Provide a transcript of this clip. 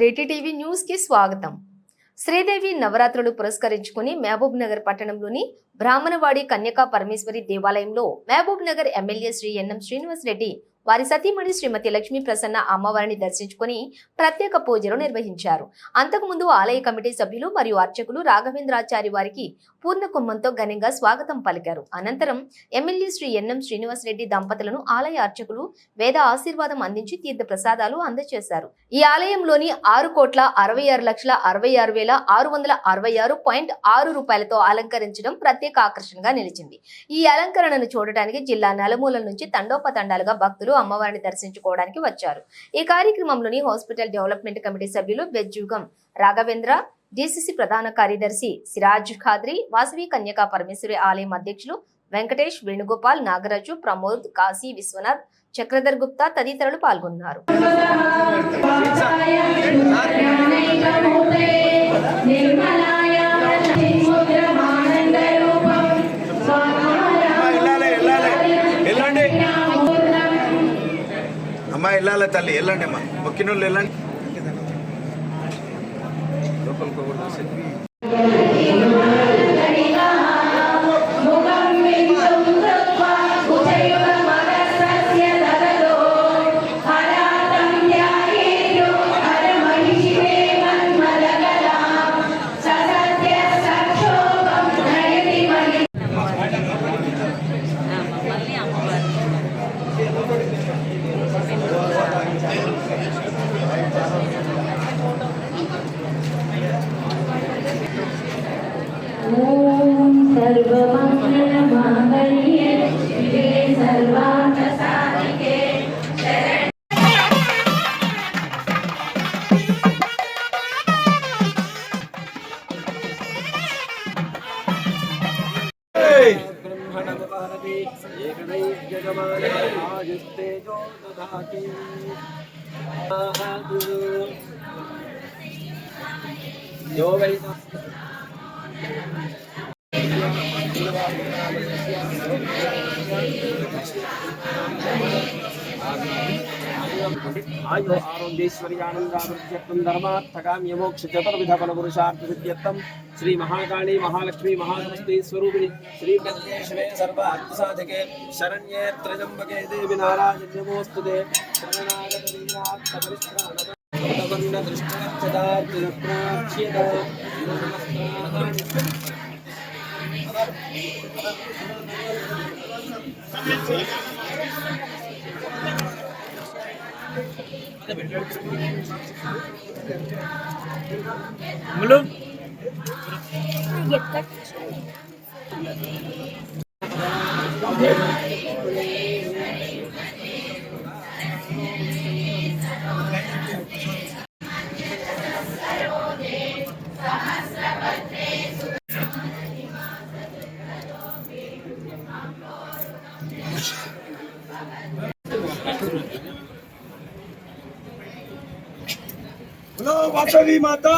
త్రీటీ TV న్యూస్కి స్వాగతం. శ్రీదేవి నవరాత్రులు పురస్కరించుకుని మహబూబ్ నగర్ పట్టణంలోని బ్రాహ్మణవాడి కన్యకా పరమేశ్వరి దేవాలయంలో Mahabubnagar MLA Shri N M Srinivas Reddy వారి సతీమణి శ్రీమతి లక్ష్మీ ప్రసన్న అమ్మవారిని దర్శించుకుని ప్రత్యేక పూజలు నిర్వహించారు. అంతకుముందు ఆలయ కమిటీ సభ్యులు మరియు అర్చకులు రాఘవేంద్రాచారి వారికి పూర్ణ కుంభంతో ఘనంగా స్వాగతం పలికారు. అనంతరం MLA Shri N M Srinivas Reddy దంపతులను ఆలయ అర్చకులు వేద ఆశీర్వాదం అందించి తీర్థ ప్రసాదాలు అందజేశారు. ఈ ఆలయంలోని ఆరు కోట్ల అరవై ఆరు లక్షల అరవై ఆరు వేల ఆరు వందల అరవై ఆరు పాయింట్ ఆరు రూపాయలతో అలంకరించడం ప్రత్యేక ఆకర్షణగా నిలిచింది. ఈ అలంకరణను చూడటానికి జిల్లా నలుమూలల నుంచి తండోపతండాలుగా భక్తులు అమ్మవారిని దర్శించుకోవడానికి వచ్చారు. ఈ కార్యక్రమంలోని హాస్పిటల్ డెవలప్మెంట్ కమిటీ సభ్యులు బెజ్జుగం రాఘవేంద్ర డిసిసి ప్రధాన కార్యదర్శి సిరాజ్ ఖాద్రి వాసవి కన్యకా పరమేశ్వరి ఆలయం అధ్యక్షులు వెంకటేష్ వేణుగోపాల్ నాగరాజు ప్రమోద్ కాశీ విశ్వనాథ్ చక్రధర్ గుప్తా తదితరులు పాల్గొన్నారు. నిర్మలా అమ్మా వెళ్ళాలి తల్లి? వెళ్ళండి అమ్మా. మొక్కినోళ్ళు వెళ్ళండి. లోపలికి एकदैर्यजमानराजुस्तेजो दधाति यो वै आयो आरोग्यैश्वर्यानन्दावृत्यर्थं आयो आरोग्यश्वर्यानन्दावृत्यत्वं श्री महाकाली महालक्ष्मी महासरस्वतीस्वरूपिणि श्रीकल्पेश्वरे सर्वार्थसाधके शरण्ये त्र्यम्बके देवि नारायण्यमोऽस्तु ते। शरणागतवीरात्तपरित्राणप्राच्यदा Mulu? Get. వాసవి మాతా